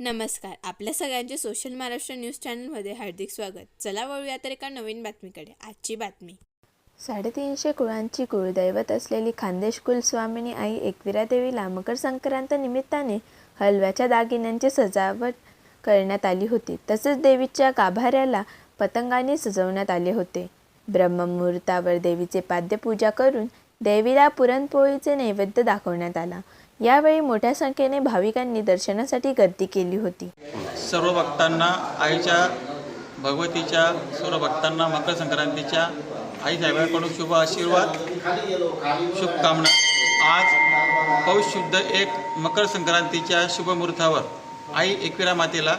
नमस्कार. आपल्या सगळ्यांचे सोशल महाराष्ट्र न्यूज चॅनलमध्ये हार्दिक स्वागत. चला वळूया तर एका नवीन बातमीकडे. आजची बातमी. साडेतीनशे कुळांची कुळदैवत असलेली खानदेश कुलस्वामिनी आई एकविरा देवीला मकर संक्रांत निमित्ताने हलव्याच्या दागिन्यांची सजावट करण्यात आली होती. तसेच देवीच्या गाभाऱ्याला पतंगाने सजवण्यात आले होते. ब्रह्ममुहूर्तावर देवीचे पाद्यपूजा करून देवीला पुरणपोळीचे नैवेद्य दाखवण्यात आला. यावेळी मोठ्या संख्येने भाविकांनी दर्शनासाठी गर्दी केली होती. सर्व भक्तांना आईच्या भगवतीच्या सर्व भक्तांना मकर संक्रांतीच्या आई साहेबांकडून शुभ आशीर्वाद शुभकामना. आज पौष शुद्ध एक मकर संक्रांतीच्या शुभमुहूर्तावर आई एकविरा मातेला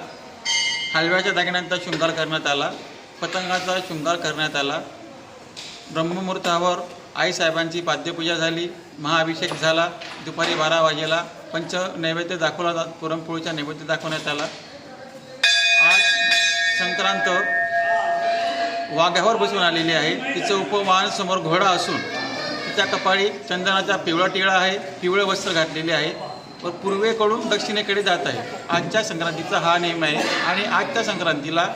हलव्याच्या दागिन्यांचा शृंगार करण्यात आला पतंगाचा शृंगार करण्यात आला. ब्रह्ममुहूर्तावर आईसाहेबांची पाद्यपूजा झाली महाअभिषेक झाला दुपारी बारा वाजेला पंच नैवेद्य दाखवला जा पुरणपोळीचा नैवेद्य दाखवण्यात आला. आज संक्रांत वाघ्यावर बसून आलेली आहे. तिचं उपमान समोर घोडा असून तिच्या कपाळी चंदनाचा पिवळा टिळा आहे पिवळे वस्त्र घातलेले आहे. व पूर्वेकडून दक्षिणेकडे जात आहे. आजच्या संक्रांतीचा हा नेम आहे आणि आजच्या संक्रांतीला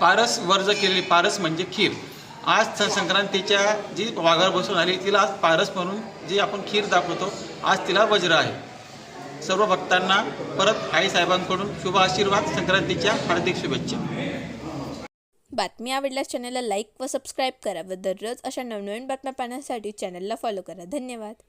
पारस वर्ज केलेली पारस म्हणजे खीर. आज संक्रांतीच्या जी वाघावर बसून आली तिला आज पारस म्हणून जी आपण खीर दाखवतो आज तिला वज्र आहे. सर्व भक्तांना परत आईसाहेबांकडून शुभ आशीर्वाद संक्रांतीच्या हार्दिक शुभेच्छा. बातमी आवडल्यास चॅनलला लाईक व सबस्क्राईब करा व दररोज अशा नवनवीन बातम्या पाहण्यासाठी चॅनलला फॉलो करा. धन्यवाद.